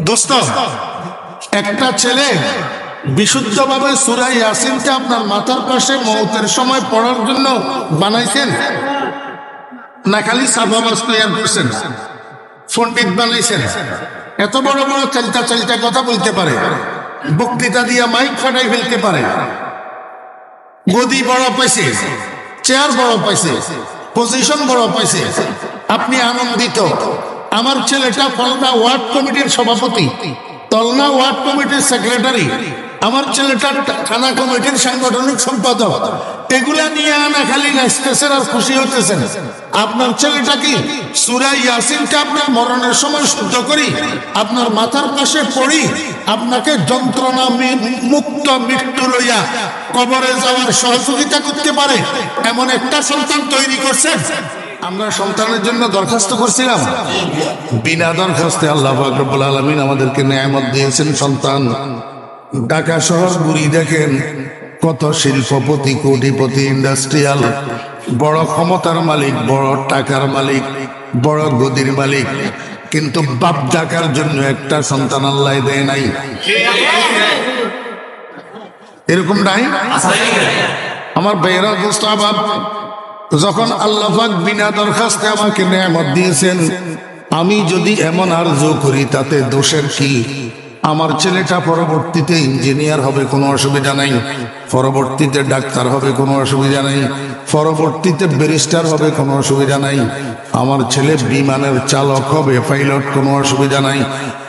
দোস্ত একটা ছেলে বিশুদ্ধভাবে সুরাই ইয়াসিনকে আপনার মাথার পাশে মৌতের সময় পড়ার জন্য বানাইছেন? না, খালি সাফাবাস তৈরি করছেন। বানাইছেন। এত বড় বড় চালতা চালতা কথা বলতে পারে। বক্তৃতা দিয়ে মাইক ফাটাই ফেলতে পারে। গদি বড় পাইছে, চেয়ার বড় পাইছে, পজিশন বড় পাইছে। আপনি আনন্দিত। আমার ছেলেটা ফলনা ওয়ার্ড কমিটির সভাপতি, তলনা ওয়ার্ড কমিটির সেক্রেটারি, আমার ছেলেটা থানা কমিটির সাংগঠনিক সম্পাদক। এগুলা নিয়ে আনা খালি নাচতেছেন আর খুশি হতেছেন আপনার ছেলেটা কি সুরা ইয়াসিনকে আপনার মরণের সময় শুদ্ধ করি, আপনার মাথার পাশে পড়ি, আপনাকে যন্ত্রণা মুক্ত মৃত্যু লইয়া কবরে যাওয়ার সহযোগিতা করতে পারে? এমন একটা সন্তান তৈরি করছেন। আমরা সন্তানের জন্য দরখাস্ত করছিলাম। বিনা দরখাস্তে আল্লাহ ফাকরুল আলমিন আমাদেরকে ন্যায়ামত দিয়েছেন, সন্তান। ঢাকা শহর ঘুরি দেখেন কত শিল্পপতি, কোটিপতি, ইন্ডাস্ট্রিয়াল, বড় ক্ষমতার মালিক, বড় টাকার মালিক, বড় গদির মালিক। কিন্তু বাপ ডাকার জন্য একটা সন্তান আল্লাহ দেয় নাই। এরকম নাই? আমার বেয়েরা গোস্তাবাব যখন আল্লাহাক বিনা দরখাস্তে আমাকে নেয়ামত দিয়েছেন, আমি যদি এমন আরজু করি, তাতে দোষের কি? আমার ছেলেটা পরবর্তীতে ইঞ্জিনিয়ার হবে, কোনো অসুবিধা নাই। পরবর্তীতে ডাক্তার হবে, কোনো অসুবিধা নাই। পরবর্তীতে ব্যারিস্টার হবে, কোনো অসুবিধা নাই। আমার ছেলে বিমানের চালক হবে, পাইলট, কোনো অসুবিধা নাই।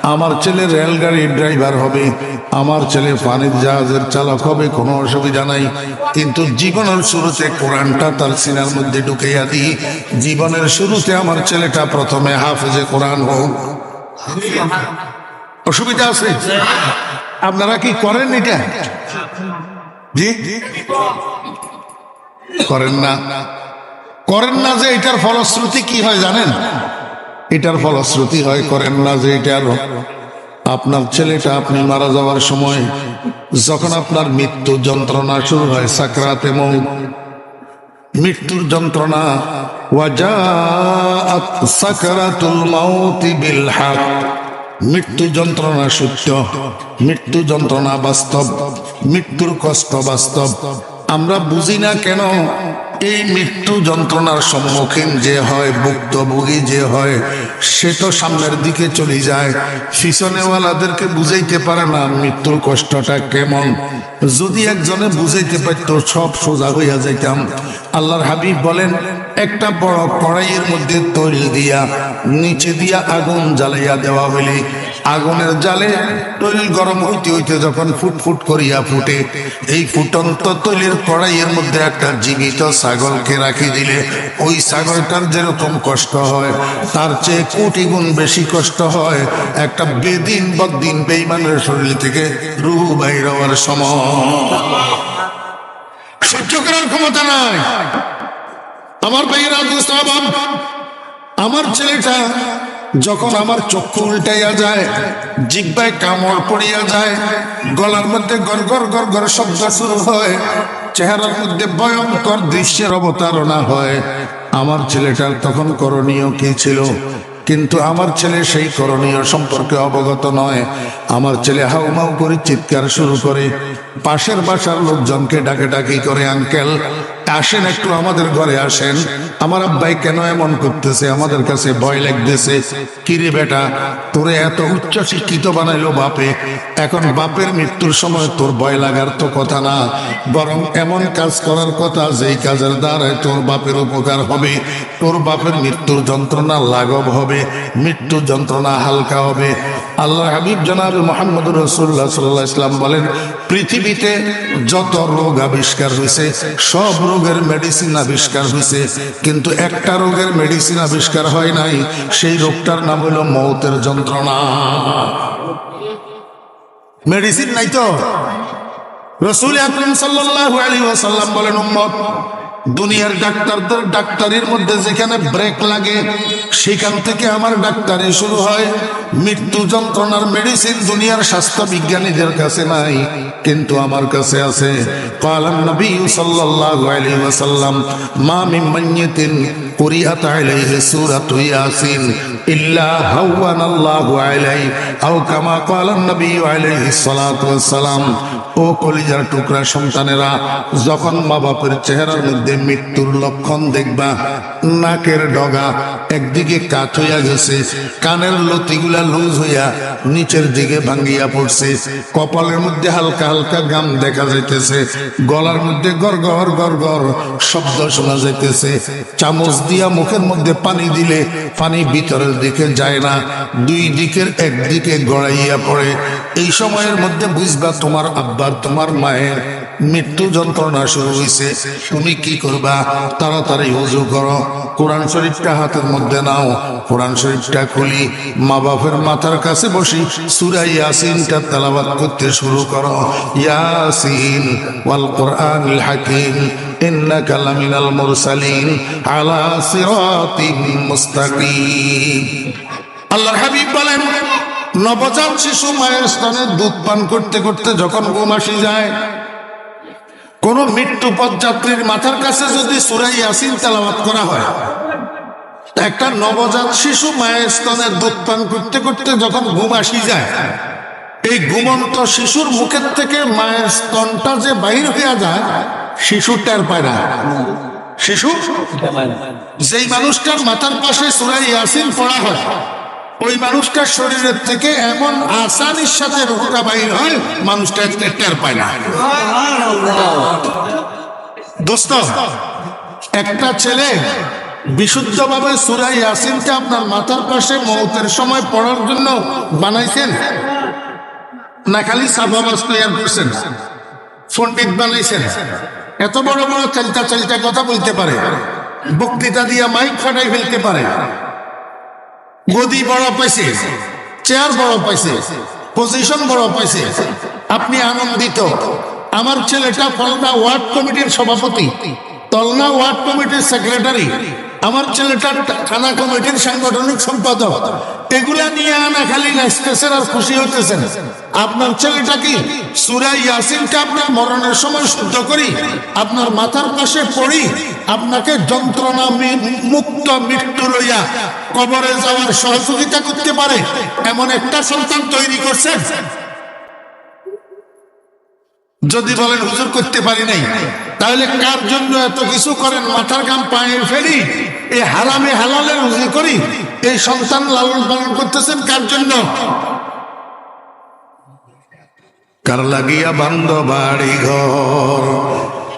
আমার ছেলে রেলগাড়ির ড্রাইভার হবে, আমার ছেলে পানির জাহাজের চালক হবে, কোনো অসুবিধা নাই। কিন্তু জীবনের শুরুতে কোরআনটা তার সিনার মধ্যে ঢুকাইয়া দিই। জীবনের শুরুতে আমার ছেলেটা প্রথমে হাফেজে কোরআন হোক। অসুবিধা আছে? আপনারা কি করেন এটা? জি? করেন না। করেন না যে এটার ফলশ্রুতি কি হয় জানেন? এটার ফলশ্রুতি হয় করেন না যে এটার। আপনার ছেলেটা আপনি মারা যাওয়ার সময় যখন আপনার মৃত্যু যন্ত্রণা শুরু হয়, সাকরাতে মৌ মৃত্যুর যন্ত্রণা মৃত্যু যন্ত্রণা সত্য, মৃত্যু যন্ত্রণা বাস্তব, মৃত্যুর কষ্ট বাস্তব। আমরা বুঝি না কেন এই মৃত্যু যন্ত্রণার সম্মুখীন যে হয় ভুক্তভোগী যে হয়, সে তো সামনের দিকে চলে যায়। পিছনেওয়ালাদেরকে বুঝাইতে পারে না মৃত্যুর কষ্টটা কেমন। যদি একজনে বুঝাইতে পারত, সব সোজা হইয়া যাইতাম। আল্লাহর হাবিব বলেন, একটা বড় কড়াইয়ের মধ্যে তৈল দিয়া, নিচে দিয়া আগুন জ্বালাইয়া দেওয়া হইলে আগুনের জালে তৈল গরম হইতে হইতে যখন ফুট ফুট করিয়া ফুটে, এই ফুটন্ত তৈলের কড়াইয়ের মধ্যে একটা জীবিত ছাগলকে রাখি দিলে ওই ছাগলটার যেরকম কষ্ট হয়, তার চেয়ে কোটি গুণ বেশি কষ্ট হয়। একটা বেদিন বদিন বেইমানের শরীর থেকে রুহ বাইর হওয়ার সময়। সহ্য করার ক্ষমতা নাই। আমার ভাইয়েরা আমার ছেলেটা যখন আমার চক্ষু উল্টাইয়া যায়, জিব্বায় কামড় পড়িয়া যায়, গলার মধ্যে গর গর গর গর শব্দ শুরু হয়, চেহারার মধ্যে ভয়ঙ্কর দৃশ্যের অবতারণা হয়। আমার ছেলেটার তখন করণীয় কি ছিল? কিন্তু আমার ছেলে সেই করণীয় সম্পর্কে অবগত নয়। আমার ছেলে হাউমাউ করে চিৎকার শুরু করে। পাশের বাসার লোকজনকে ডাকে ডাকি করে, আঙ্কেল। আসেন, একটু আমাদের ঘরে আসেন। আমার আব্বাই কেন এমন করতেছে? আমাদের কাছে ভয় লাগতেছে। কিরে বেটা, তোরে এত উচ্চ শিক্ষিত বানাইলো বাপে। এখন বাপের মৃত্যুর সময় তোর ভয় লাগার তো কথা না। বরং এমন কাজ করার কথা যেই কাজের দ্বারায় তোর বাপের উপকার হবে। তোর বাপের মৃত্যুর যন্ত্রণা লাঘব হবে। মৃত্যুর যন্ত্রণা হালকা হবে। আল্লাহ হাবিব জনাব মোহাম্মদ রসুল্লাহ সাল্লাহ ইসলাম বলেন, পৃথিবীতে যত রোগ আবিষ্কার হয়েছে, সব রোগের মেডিসিন আবিষ্কার হয়েছে কিন্তু একটা রোগের মেডিসিন আবিষ্কার হয় নাই, সেই রোগটার নাম হলো মৌতের যন্ত্রণা। মেডিসিন নাই তো? রসুল আকরম সাল্লাল্লাহু আলাইহি ওয়াসাল্লাম বলেন, উম্মত, দুনিয়ার ডাক্তারদের ডাক্তারির মধ্যে যেখানে ব্রেক লাগে, সেখান থেকে আমার ডাক্তারি শুরু হয়। মৃত্যু যন্ত্রণার মেডিসিন দুনিয়ার স্বাস্থ্য বিজ্ঞানীদের কাছে নাই, কিন্তু আমার কাছে আছে। কালাম নবী মা কামা ও কলিজার টুকরা সন্তানেরা, যখন মা বাপের চেহারার মধ্যে মৃত্যুর লক্ষণ দেখবা, নাকের ডগা একদিকে কাত হইয়া গেছে, কানের লতিগুলা লুজ হইয়া নিচের দিকে ভাঙ্গিয়া পড়ছে, কপালের মধ্যে হালকা হালকা গাম দেখা যাইতেছে, গলার মধ্যে গড় গড় গড় গড় শব্দ শোনা যাইতেছে, চামচ দিয়া মুখের মধ্যে পানি দিলে পানি ভিতরের দিকে যায় না, দুই দিকের একদিকে গড়াইয়া পড়ে, এই সময়ের মধ্যে বুঝবা তোমার আব্বার তোমার মায়ের মৃত্যু যন্ত্রণা শুরু হয়েছে তুমি কি করবা তাড়াতাড়ি উজু করো কোরআন শরীফটা হাতের মধ্যে নাও কোরআন শরীফটা খুলি মা বাপের মাথার কাছে বসি সুরাই ইয়াসিনটা তেলাবাদ করতে শুরু করো ইয়াসিন ওয়াল কোরআনুল হাকিম إنك لمن المرسلين على صراط مستقيم আল্লাহর হাবিব বলেন নবজাত শিশু মায়ের স্তনে দুধ পান করতে করতে যখন ঘুম আসি যায়, কোন মৃত্যু পথযাত্রীর মাথার কাছে যদি সুরাই আসিন তেলাওয়াত করা হয় একটা নবজাত শিশু মায়ের স্তনের দুধ পান করতে করতে যখন ঘুম আসি যায়, এই ঘুমন্ত শিশুর মুখের থেকে মায়ের স্তনটা যে বাহির হইয়া যায়, শিশু টের পায় না। শিশু, যেই মানুষটার মাথার পাশে সুরাই ইয়াসিন পড়া হয় ওই মানুষটার শরীরের থেকে এমন আসানির সাথে রোগটা বাহির হয়, মানুষটা টের পায় না। দোস্ত, একটা ছেলে বিশুদ্ধভাবে সুরাই ইয়াসিনকে আপনার মাথার পাশে মৌতের সময় পড়ার জন্য বানাইছেন? না, খালি সাফাবাস তৈরি করছেন? পণ্ডিত বানাইছেন? এত বড় বড় চালতা চালতা কথা বলতে পারে। বক্তৃতা দিয়া মাইক ফাটাই ফেলতে পারে। গদি বড় পাইছে চেয়ার বড় পাইছে পজিশন বড় পাইছে। আপনি আনন্দিত। আমার ছেলেটা ফলনা ওয়ার্ড কমিটির সভাপতি তলনা ওয়ার্ড কমিটির সেক্রেটারি আমার ছেলেটা থানা কমিটির সাংগঠনিক সম্পাদক। এগুলা নিয়ে আনা খালি নাচতেছেন আর খুশি হইতেছেন। আপনার ছেলেটা কি সুরাই ইয়াসিনকে আপনার মরণের সময় শুদ্ধ করি? আপনার মাথার পাশে পড়ি? আপনাকে যন্ত্রণা মুক্ত মৃত্যু লইয়া কবরে যাওয়ার সহযোগিতা করতে পারে? এমন একটা সন্তান তৈরি করছেন? যদি বলেন, হুজুর, করতে পারি নাই। তাহলে কার জন্য এত কিছু করেন? মাথার গাম পায়ে ফেলি এই হারামে হালালের রুজি করি? এই সন্তান লালন পালন করতেছেন কার জন্য? কার লাগিয়া বান্ধ বাড়ি ঘর?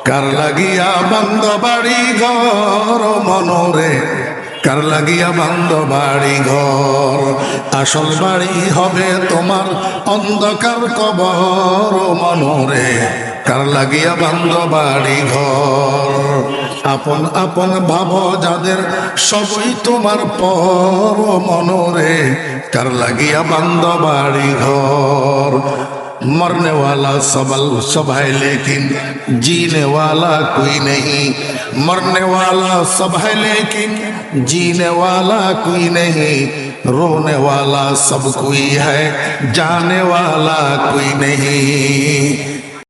কার লাগিয়া বান্ধ বাড়ি ঘর? মনরে কার লাগিয়া বান্ধ বাড়ি ঘর? আসল বাড়ি হবে তোমার অন্ধকার কবর মনরে। কার লাগিয়া বান্ধ বাড়ি ঘর? আপন আপন ভাব যাদের সবই তোমার পর মনরে। কার লাগিয়া বান্ধ বাড়ি ঘর? মরনেওয়ালা সবাল সবাই লেকিন জিনেওয়ালা কুই নেই? मरने वाला सब है लेकिन जीने वाला कोई नहीं, रोने वाला सब कोई है, जाने वाला कोई नहीं।